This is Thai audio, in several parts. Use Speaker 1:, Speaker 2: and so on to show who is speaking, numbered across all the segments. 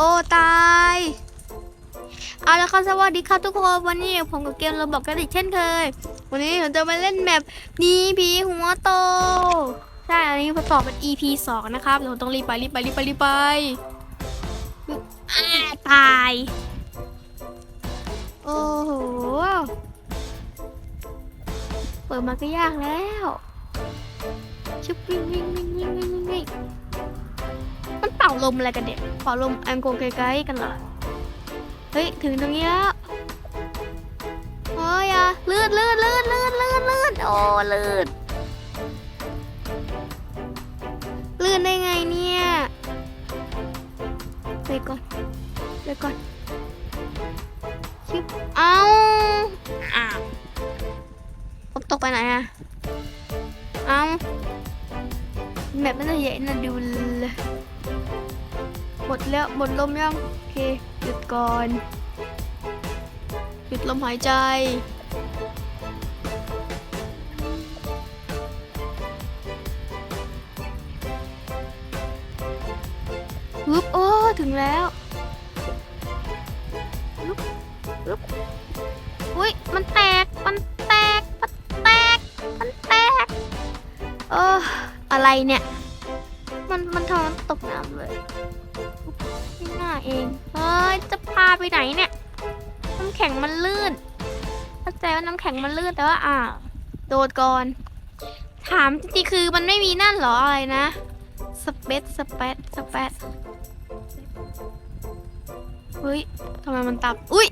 Speaker 1: โอ้ตายเอาละครับสวัสดีครับทุกคนวันนี้ผมกับเกมเราบอกกันอีกเช่นเคย วันนี้ผมจะมาเล่นแมปดีผีหัวโตใช่อันนี้ผมต่อเป็น EP 2 นะครับเดี๋ยวผมต้องรีบไปรีบไปรีบไปรีบไปอ่าตาย โอ้โหเปิดมาก็ยากแล้วชุบวิ่งวิ่งวิ่งวิ่งวิ่งวิ่งวิ่งมัน เป่าลมอะไรกันเนี่ยเป่าลมแอมโกไกลๆกันเหรอ เฮ้ย ถึงตรงนี้แล้วโอ้ยอะลื่นลื่นลื่นลื่นลื่นลื่นโอ้ลื่นลื่นได้ไงเนี่ยไปก่อนไปก่อนชิบเอาอ้าวผมตกไปไหนอะ แมปมันจะใหญ่น่าดูเลยหมดแล้วหมดลมยังโอเคหยุดก่อนหยุดลมหายใจปึ๊บโอ้ถึงแล้วปึ๊บปึ๊บอุ้ยมันแตกมันแตกมันแตกมันแตกเอออะไรเนี่ย มันมันทำมันตกน้ำเลยนี่หน้าเอง เฮ้ย จะพาไปไหนเนี่ย น้ำแข็งมันลื่นเข้าใจว่าน้ำแข็งมันลื่นแต่ว่าอ่า โดดก่อน ถามจริงๆคือมันไม่มีนั่นหรออะไรนะ สเปซสเปซสเปซเฮ้ยทำไมมันตับ อุ้ย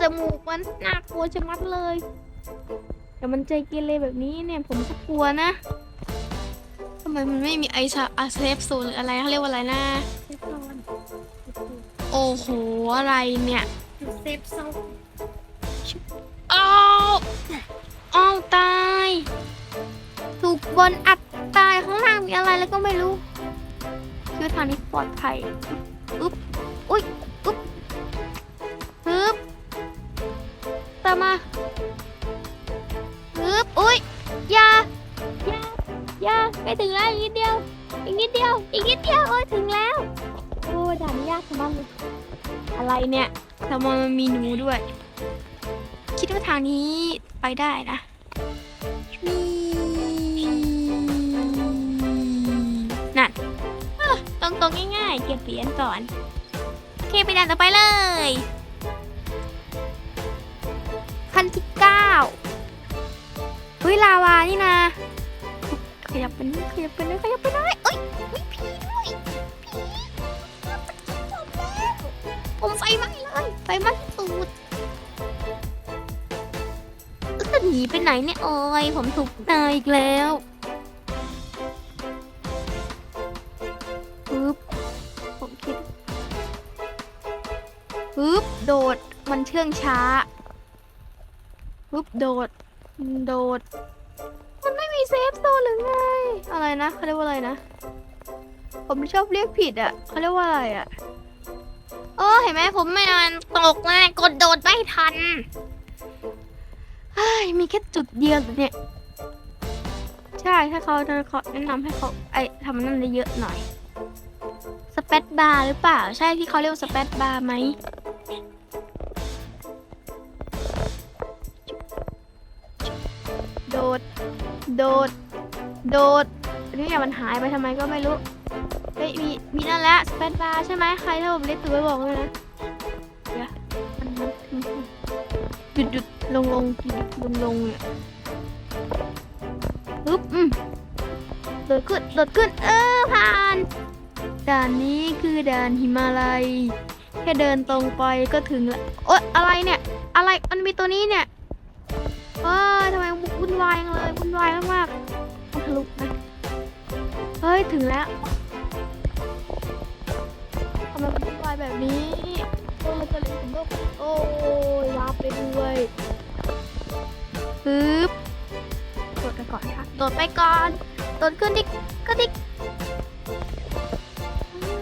Speaker 1: จมูกมันน่ากลัวชะมัดเลย แต่มันใจเกเรแบบนี้เนี่ยผมก็กลัวนะ มมันไม่มีไอชาอาเซฟโซนหรืออะไรเขาเรียกว่าอะไรนะ
Speaker 2: เซฟโซน
Speaker 1: โอ้โหอะไรเนี่ย
Speaker 2: จุดเซฟโซน
Speaker 1: อ้าวอ้าวตายถูกบนอัดตายข้างล่างมีอะไรแล้วก็ไม่รู้คือทางนี้ปลอดภัยอุ๊บอุ๊ยอุ๊บฮึบตามมาฮึบอุ๊ยอยาอยาอยา ไปถึงแล้วอีกนิดเดียว อีกนิดเดียว อีกนิดเดียวโอ้ยถึงแล้ว โอ้ยด่านนี้ยากมากเลยอะไรเนี่ยทำไมมันมีหนูด้วย คิดว่าทางนี้ไปได้นะนี่นั่นเอ้อตรงๆง่ายๆ เก็บเหรียญก่อน โอเคไปด่านต่อไปเลย ขั้นที่เก้าเฮ้ยลาวานี่นะข ยับไปนี่ขยับไปนี่ขยับไปนี่เอ้ยมีผีด้วยผีจบแล้วผมไฟไหม้เลยไฟไหม้สูดจะหนีไปไหนเนี่ยโอ้ยผมถูกนายอีกแล้วปึ๊บผมคิดปึ๊บโดดมันเชื่องช้าปึ๊บโดด โดด เซฟโซนหรือไง อะไรนะเขาเรียกว่าอะไรนะ ผมชอบเรียกผิดอะเขาเรียกว่าอะไรอะเออเห็นไหมผมไม่นอนตกนะกดโดดไม่ทันเฮ้ยมีแค่จุดเดียวเหรอเนี่ย ใช่ถ้าเขาจะเขาแนะนำให้เขาไอทำนั่นได้เยอะหน่อย สเปซบาร์หรือเปล่า ใช่ที่เขาเรียกว่าสเปซบาร์ไหม ด โดด โดดนนี้เนี่ยมันหายไปทำไมก็ไม่รู้ เฮ้ย มี มีนั่นแหละสเปซบาร์ใช่ไหมใครถ้าผมเล่นตัวไปบอกเลยนะเดี๋ยวหยุดหยุดลงลงหยุดลงลงเนี่ยปึ๊บอืมโดดขึ้นโดดขึ้น เออ ผ่าน ด่านนี้คือด่านหิมาลัย แค่เดินตรงไปก็ถึงละโอ๊ยอะไรเนี่ย อะไร มันมีตัวนี้เนี่ย เฮ้ยทำไมวุ่นวายจังเลยวุ่นวายมากๆทะลุนะเฮ้ยถึงแล้วทำไมมันวุ่นวายแบบนี้โอ้ยจะเล่นผมก็โอ้ยลาไปด้วยปึ๊บโดดไปก่อนค่ะโดดไปก่อนโดดขึ้นดิกก็ดิก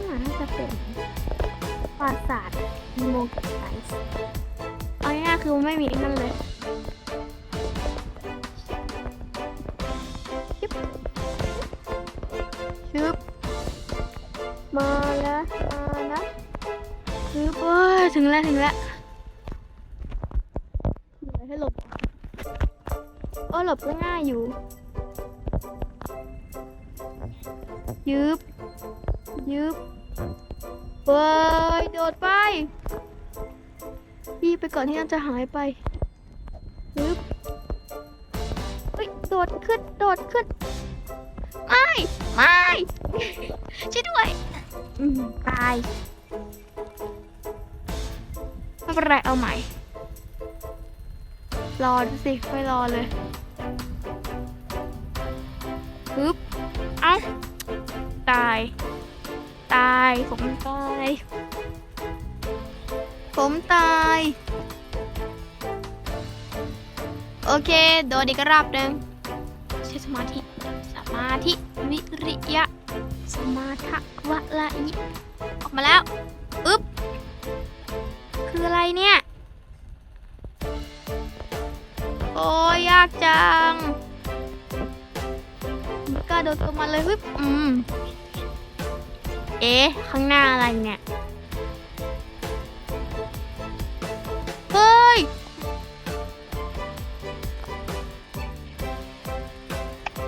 Speaker 1: อ่าน่าจะเป็นปราสาทโมกไซส์เอาง่ายๆคือมันไม่มีนั่นเลย ถึงแล้วถึงแล้วมีอะไรให้หลบโอ้หลบก็ง่ายอยู่ ยืบยืบเฮ้ยโดดไปพี่ไปก่อนที่นั่นจะหายไปยืบเฮ้ยโดดขึ้นโดดขึ้นไม่ไม่ช่วยด้วยอืมตายไม่ เป็นไรเอาใหม่ รอดูสิไม่รอเลยปึ๊บ เอ้า ตาย ตาย ผมตาย ผมตาย โอเค โดนอีกรอบหนึ่งใช้สมาธิ สมาธิ วิริยะ สมาทะวะละอิออกมาแล้ว อึ๊บ คืออะไรเนี่ย โอ้ยยากจังกล้าโดดตัวมันเลยฮึบอืม เอ๊ะ ข้างหน้าอะไรเนี่ย เฮ้ย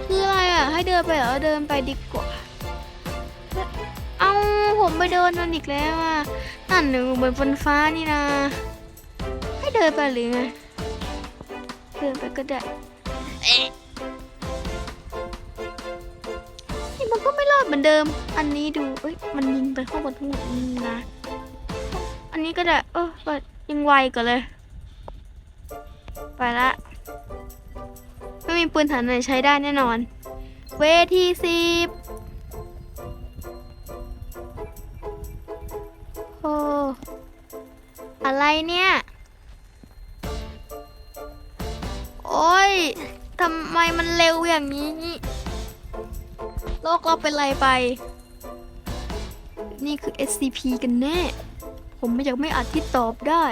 Speaker 1: คืออะไรอะ ให้เดินไปเหรอ เดินไปดีกว่า เอาผมไปเดินมันอีกแล้วอะ นั่นหนึ่งบนบนฟ้านี่นะ ให้เดินไปหรือไง เดินไปก็ได้เอ๊ะนี่มันก็ไม่รอดเหมือนเดิม อันนี้ดู เอ้ย มันยิงไปข้างบนทั้งหมดนี่นะ อันนี้ก็ได้ เออเปิดยิงไวก่อนเลย ไปละ ไม่มีปืนฐานไหนใช้ได้แน่นอน เวทีสิบ อ้อะไรเนี่ย โอ้ยทำไมมันเร็วอย่างนี้ โลกเราเป็นไรไป นี่คือ SCP กันแน่ ผมไม่อยากไม่อาจที่ตอบได้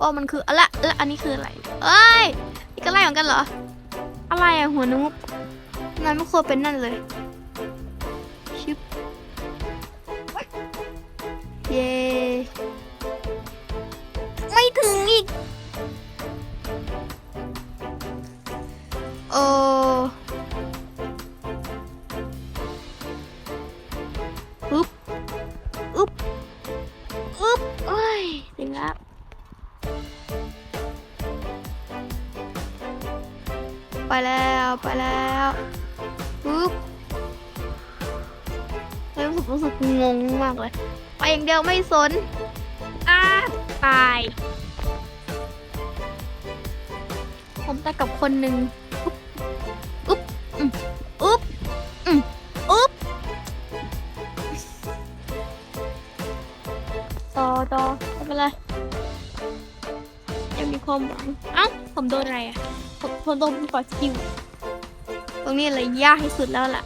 Speaker 1: ว่ามันคืออะไรและอันนี้คืออะไร เอ้ยนี่ก็ไล่เหมือนกันเหรอ อะไรอะหัวนุบนายไม่ควรเป็นนั่นเลยชิบ เย้ไม่ถึงอีก โอ้อึ๊บอึ๊บอึ๊บเอ้ยถึงแล้วไปแล้วไปแล้วปึ๊บเฮ้ยรู้สึกรู้สึกงงมากเลย ไปอย่างเดียวไม่สนอ้าตาย ผมตายกับคนหนึ่งอุ๊บอุ๊บอืมอุ๊บอืมอุ๊บต่อต่อไม่เป็นไรยังมีความหวังเอ้าผมโดนอะไรอะผมผมโดนปล่อยสกิลตรงนี้เลยยากที่สุดแล้วล่ะ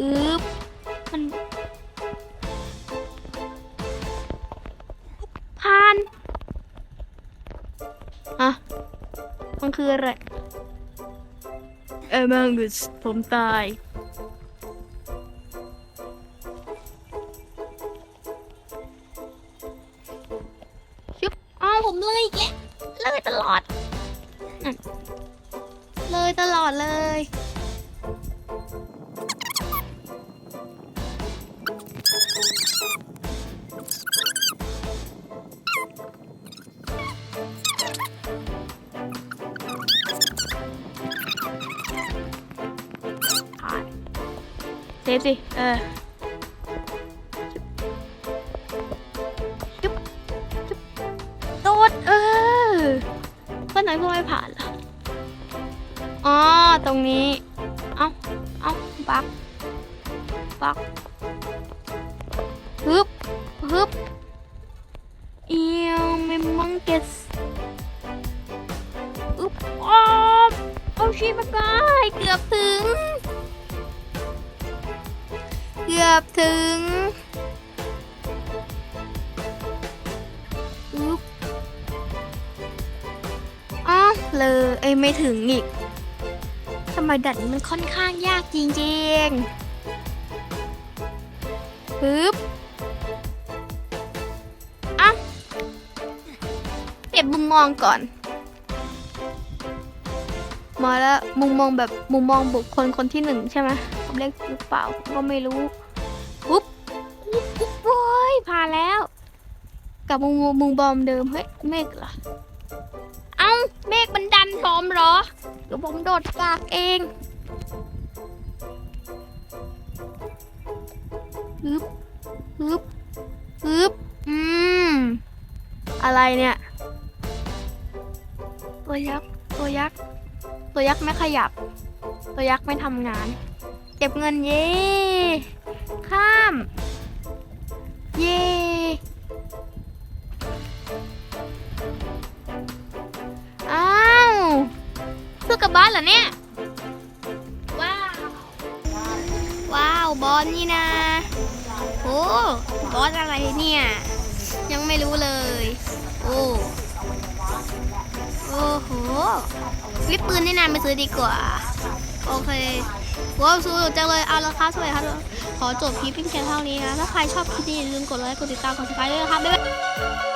Speaker 1: อึ๊บ มันคืออะไรเอมังกุสผมตาย ชุบอ้าวผมเลยอีกแล้วเลยตลอดนั่นเลยตลอด เลย ฟสิ เออจุ๊บจุ๊บโดดเออเพื่อนไหนพวกไม่ผ่านเหรออ๋อ ตรงนี้ เอ้า เอ้า บัก บักฮึบฮึบเอียวไม่มังเกสอึ๊บอ้อมเอาชีมาไกาเกือบถึง กือบถึงอึ๊บอ้าวเลยเอ้ยไม่ถึงอีกทำไมดัดนี้มันค่อนข้างยากจริงๆปึ๊บอะก็บมุมมองก่อน มาแล้วมุมมองแบบมุมมองบุคคลคนที่หนึ่งใช่ไหมผมเรียกหรือเปล่าก็ไม่รู้ ผ่านแล้ว กับมุมมุมบอมเดิมเฮ้ยเมฆเหรอ เอ้าเมฆมันดันผมเหรอเดี๋ยวผมโดดกากเองฮึบฮึบฮึบอืมอะไรเนี่ย ตัวยักษ์ตัวยักษ์ตัวยักษ์ไม่ขยับ ตัวยักษ์ไม่ทำงาน เก็บเงินเย่ข้าม เย่อ้าวสู้กับบ้านเหรอเนี่ย ว้าว ว้าว บอลนี่นะโอ้บอสอะไรเนี่ย ยังไม่รู้เลย โอ้โอ้โหวิปืนนี่นานไปซื้อดีกว่า โอเคว้าวสู้จังเลย เอาละครับสวัสดีครับ ขอจบคลิปเพียงแค่เท่านี้นะ ถ้าใครชอบคลิปนี้อย่าลืมกดไลค์ กดติดตาม กดซับสไครต์ด้วยนะครับบ๊ายบาย